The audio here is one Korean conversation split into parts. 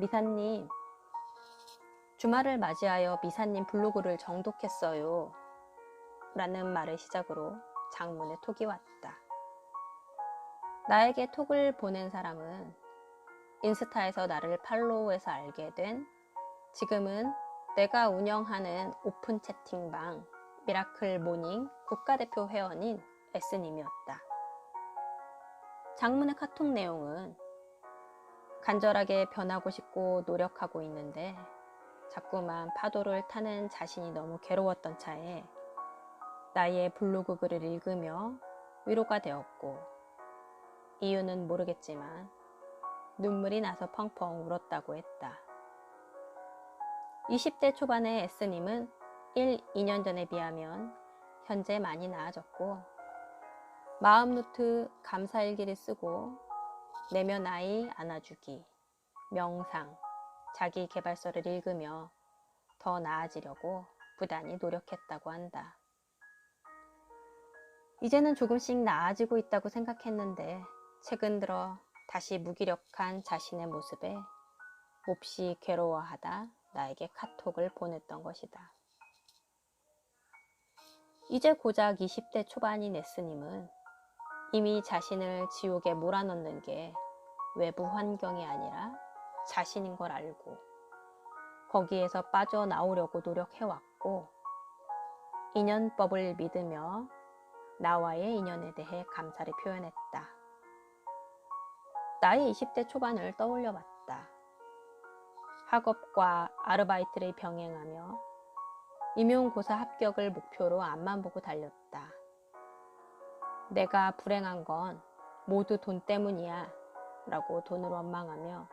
미사님, 주말을 맞이하여 미사님 블로그를 정독했어요. 라는 말을 시작으로 장문의 톡이 왔다. 나에게 톡을 보낸 사람은 인스타에서 나를 팔로우해서 알게 된 지금은 내가 운영하는 오픈 채팅방 미라클 모닝 국가대표 회원인 S님이었다. 장문의 카톡 내용은 간절하게 변하고 싶고 노력하고 있는데 자꾸만 파도를 타는 자신이 너무 괴로웠던 차에 나의 블로그 글을 읽으며 위로가 되었고 이유는 모르겠지만 눈물이 나서 펑펑 울었다고 했다. 20대 초반의 S님은 1, 2년 전에 비하면 현재 많이 나아졌고 마음 노트 감사일기를 쓰고 내면 아이 안아주기, 명상, 자기 개발서를 읽으며 더 나아지려고 부단히 노력했다고 한다. 이제는 조금씩 나아지고 있다고 생각했는데 최근 들어 다시 무기력한 자신의 모습에 몹시 괴로워하다 나에게 카톡을 보냈던 것이다. 이제 고작 20대 초반인 에스님은 이미 자신을 지옥에 몰아넣는 게 외부 환경이 아니라 자신인 걸 알고 거기에서 빠져나오려고 노력해왔고 인연법을 믿으며 나와의 인연에 대해 감사를 표현했다. 나의 20대 초반을 떠올려 봤다. 학업과 아르바이트를 병행하며 임용고사 합격을 목표로 앞만 보고 달렸다. 내가 불행한 건 모두 돈 때문이야 라고 돈을 원망하며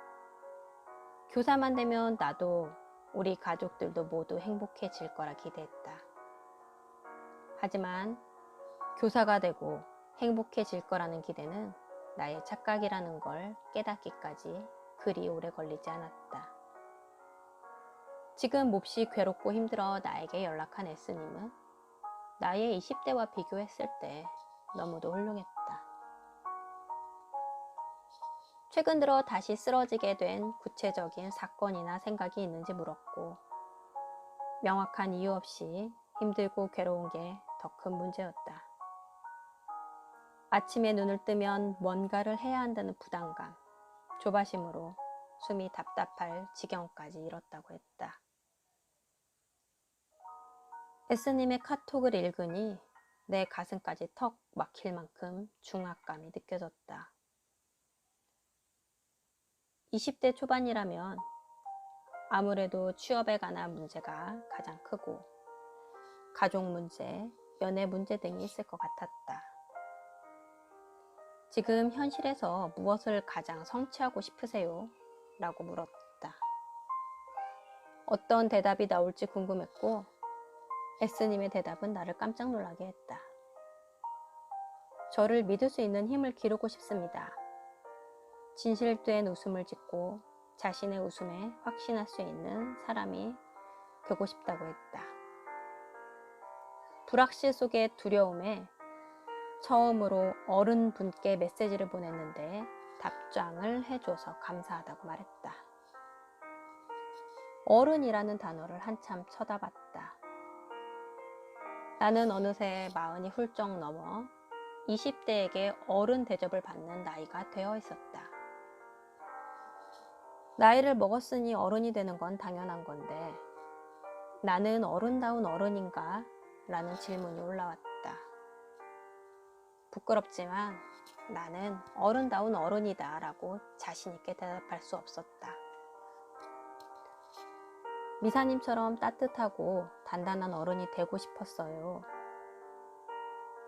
교사만 되면 나도 우리 가족들도 모두 행복해질 거라 기대했다. 하지만 교사가 되고 행복해질 거라는 기대는 나의 착각이라는 걸 깨닫기까지 그리 오래 걸리지 않았다. 지금 몹시 괴롭고 힘들어 나에게 연락한 S님은 나의 20대와 비교했을 때 너무도 훌륭했다. 최근 들어 다시 쓰러지게 된 구체적인 사건이나 생각이 있는지 물었고, 명확한 이유 없이 힘들고 괴로운 게 더 큰 문제였다. 아침에 눈을 뜨면 뭔가를 해야 한다는 부담감, 조바심으로 숨이 답답할 지경까지 이뤘다고 했다. S님의 카톡을 읽으니 내 가슴까지 턱 막힐 만큼 중압감이 느껴졌다. 20대 초반이라면 아무래도 취업에 관한 문제가 가장 크고 가족 문제, 연애 문제 등이 있을 것 같았다. 지금 현실에서 무엇을 가장 성취하고 싶으세요? 라고 물었다. 어떤 대답이 나올지 궁금했고 S님의 대답은 나를 깜짝 놀라게 했다. 저를 믿을 수 있는 힘을 기르고 싶습니다. 진실된 웃음을 짓고 자신의 웃음에 확신할 수 있는 사람이 되고 싶다고 했다. 불확실 속의 두려움에 처음으로 어른 분께 메시지를 보냈는데 답장을 해줘서 감사하다고 말했다. 어른이라는 단어를 한참 쳐다봤다. 나는 어느새 마흔이 훌쩍 넘어 20대에게 어른 대접을 받는 나이가 되어 있었다. 나이를 먹었으니 어른이 되는 건 당연한 건데, 나는 어른다운 어른인가? 라는 질문이 올라왔다. 부끄럽지만 나는 어른다운 어른이다 라고 자신있게 대답할 수 없었다. 미사님처럼 따뜻하고 단단한 어른이 되고 싶었어요.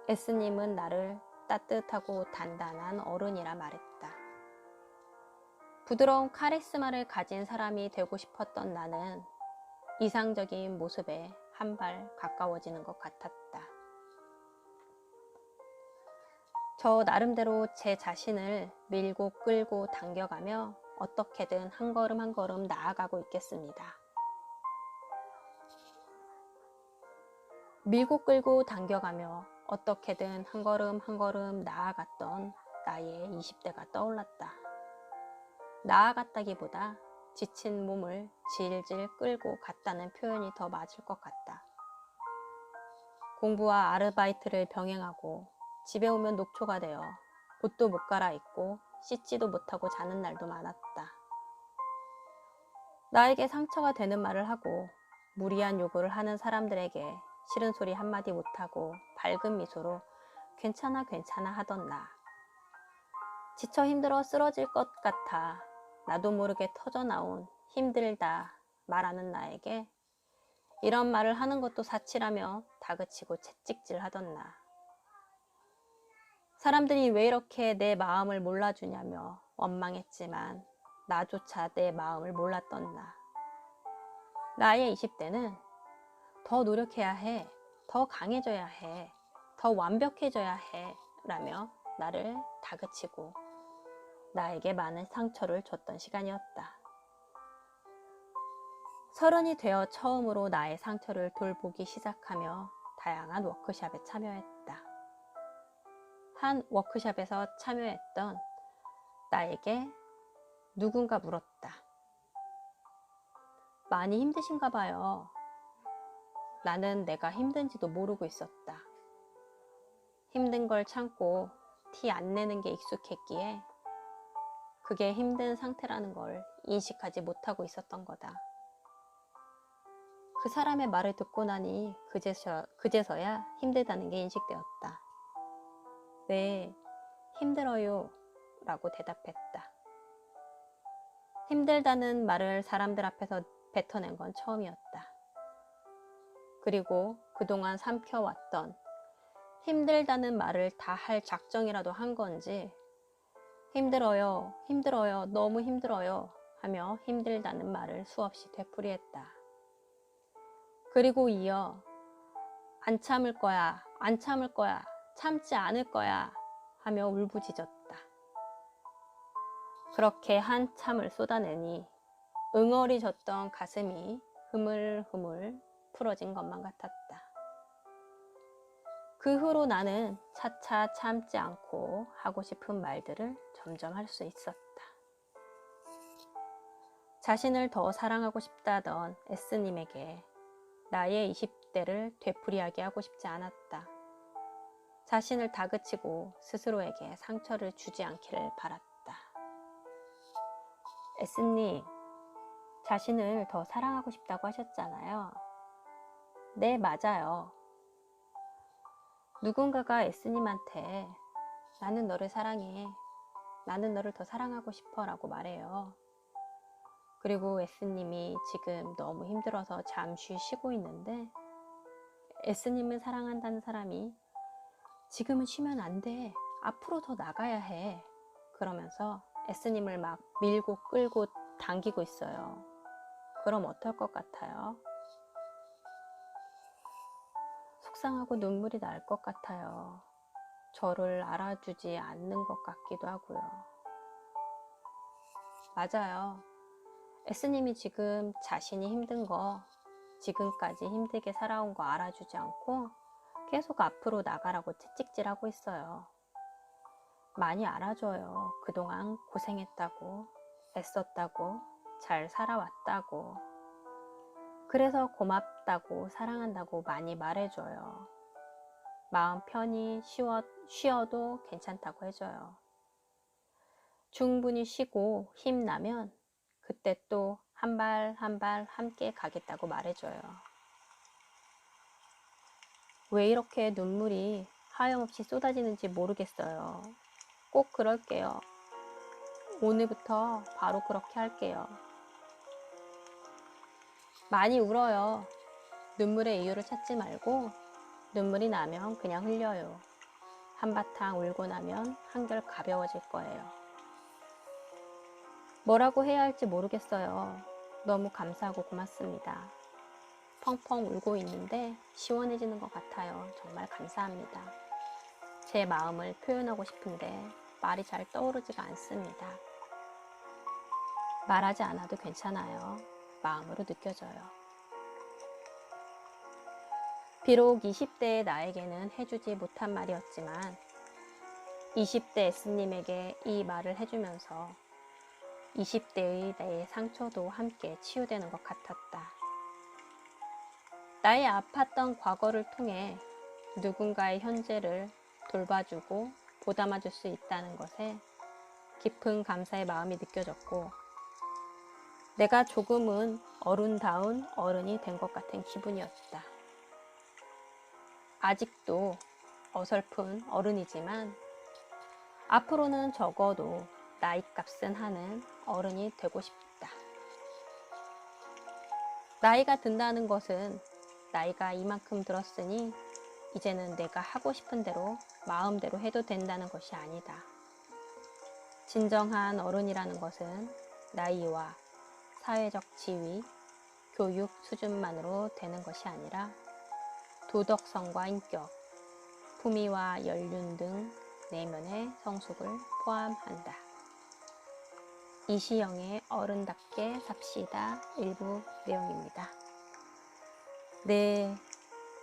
S님은 나를 따뜻하고 단단한 어른이라 말했다. 부드러운 카리스마를 가진 사람이 되고 싶었던 나는 이상적인 모습에 한 발 가까워지는 것 같았다. 저 나름대로 제 자신을 밀고 끌고 당겨가며 어떻게든 한 걸음 한 걸음 나아가고 있겠습니다. 밀고 끌고 당겨가며 어떻게든 한 걸음 한 걸음 나아갔던 나의 20대가 떠올랐다. 나아갔다기보다 지친 몸을 질질 끌고 갔다는 표현이 더 맞을 것 같다. 공부와 아르바이트를 병행하고 집에 오면 녹초가 되어 옷도 못 갈아입고 씻지도 못하고 자는 날도 많았다. 나에게 상처가 되는 말을 하고 무리한 요구를 하는 사람들에게 싫은 소리 한마디 못하고 밝은 미소로 괜찮아 괜찮아 하던 나. 지쳐 힘들어 쓰러질 것 같아 나도 모르게 터져나온 힘들다 말하는 나에게 이런 말을 하는 것도 사치라며 다그치고 채찍질 하던 나. 사람들이 왜 이렇게 내 마음을 몰라주냐며 원망했지만 나조차 내 마음을 몰랐던 나. 나의 20대는 더 노력해야 해, 더 강해져야 해, 더 완벽해져야 해 라며 나를 다그치고 나에게 많은 상처를 줬던 시간이었다. 서른이 되어 처음으로 나의 상처를 돌보기 시작하며 다양한 워크샵에 참여했다. 한 워크샵에서 참여했던 나에게 누군가 물었다. 많이 힘드신가 봐요. 나는 내가 힘든지도 모르고 있었다. 힘든 걸 참고 티 안 내는 게 익숙했기에 그게 힘든 상태라는 걸 인식하지 못하고 있었던 거다. 그 사람의 말을 듣고 나니 그제서, 그제서야 힘들다는 게 인식되었다. 네, 힘들어요. 라고 대답했다. 힘들다는 말을 사람들 앞에서 뱉어낸 건 처음이었다. 그리고 그동안 삼켜왔던 힘들다는 말을 다 할 작정이라도 한 건지 힘들어요, 힘들어요, 너무 힘들어요 하며 힘들다는 말을 수없이 되풀이했다. 그리고 이어 안 참을 거야, 안 참을 거야, 참지 않을 거야 하며 울부짖었다. 그렇게 한참을 쏟아내니 응어리졌던 가슴이 흐물흐물 풀어진 것만 같았다. 그 후로 나는 차차 참지 않고 하고 싶은 말들을 점점 할 수 있었다. 자신을 더 사랑하고 싶다던 S님에게 나의 20대를 되풀이하게 하고 싶지 않았다. 자신을 다그치고 스스로에게 상처를 주지 않기를 바랐다. S님, 자신을 더 사랑하고 싶다고 하셨잖아요. 네, 맞아요. 누군가가 S님한테 나는 너를 사랑해. 나는 너를 더 사랑하고 싶어 라고 말해요. 그리고 S님이 지금 너무 힘들어서 잠시 쉬고 있는데 S님을 사랑한다는 사람이 지금은 쉬면 안 돼. 앞으로 더 나가야 해. 그러면서 S님을 막 밀고 끌고 당기고 있어요. 그럼 어떨 것 같아요? 속상하고 눈물이 날 것 같아요. 저를 알아주지 않는 것 같기도 하고요. 맞아요. S님이 지금 자신이 힘든 거, 지금까지 힘들게 살아온 거 알아주지 않고 계속 앞으로 나가라고 채찍질하고 있어요. 많이 알아줘요. 그동안 고생했다고, 애썼다고, 잘 살아왔다고. 그래서 고맙다고, 사랑한다고 많이 말해줘요. 마음 편히 쉬어, 쉬어도 괜찮다고 해줘요. 충분히 쉬고 힘나면 그때 또 한 발 한 발 함께 가겠다고 말해줘요. 왜 이렇게 눈물이 하염없이 쏟아지는지 모르겠어요. 꼭 그럴게요. 오늘부터 바로 그렇게 할게요. 많이 울어요. 눈물의 이유를 찾지 말고 눈물이 나면 그냥 흘려요. 한바탕 울고 나면 한결 가벼워질 거예요. 뭐라고 해야 할지 모르겠어요. 너무 감사하고 고맙습니다. 펑펑 울고 있는데 시원해지는 것 같아요. 정말 감사합니다. 제 마음을 표현하고 싶은데 말이 잘 떠오르지가 않습니다. 말하지 않아도 괜찮아요. 마음으로 느껴져요. 비록 20대의 나에게는 해주지 못한 말이었지만 20대 S님에게 이 말을 해주면서 20대의 내 상처도 함께 치유되는 것 같았다. 나의 아팠던 과거를 통해 누군가의 현재를 돌봐주고 보담아줄 수 있다는 것에 깊은 감사의 마음이 느껴졌고, 내가 조금은 어른다운 어른이 된 것 같은 기분이었다. 아직도 어설픈 어른이지만, 앞으로는 적어도 나이 값은 하는 어른이 되고 싶다. 나이가 든다는 것은 나이가 이만큼 들었으니 이제는 내가 하고 싶은 대로 마음대로 해도 된다는 것이 아니다. 진정한 어른이라는 것은 나이와 사회적 지위, 교육 수준만으로 되는 것이 아니라 도덕성과 인격, 품위와 연륜 등 내면의 성숙을 포함한다. 이시영의 어른답게 삽시다 일부 내용입니다. 네,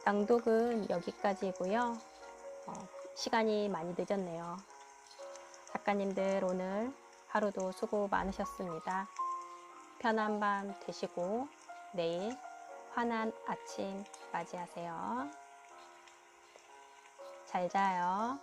낭독은 여기까지고요. 어, 시간이 많이 늦었네요. 작가님들 오늘 하루도 수고 많으셨습니다. 편한 밤 되시고 내일 환한 아침 맞이하세요. 잘 자요.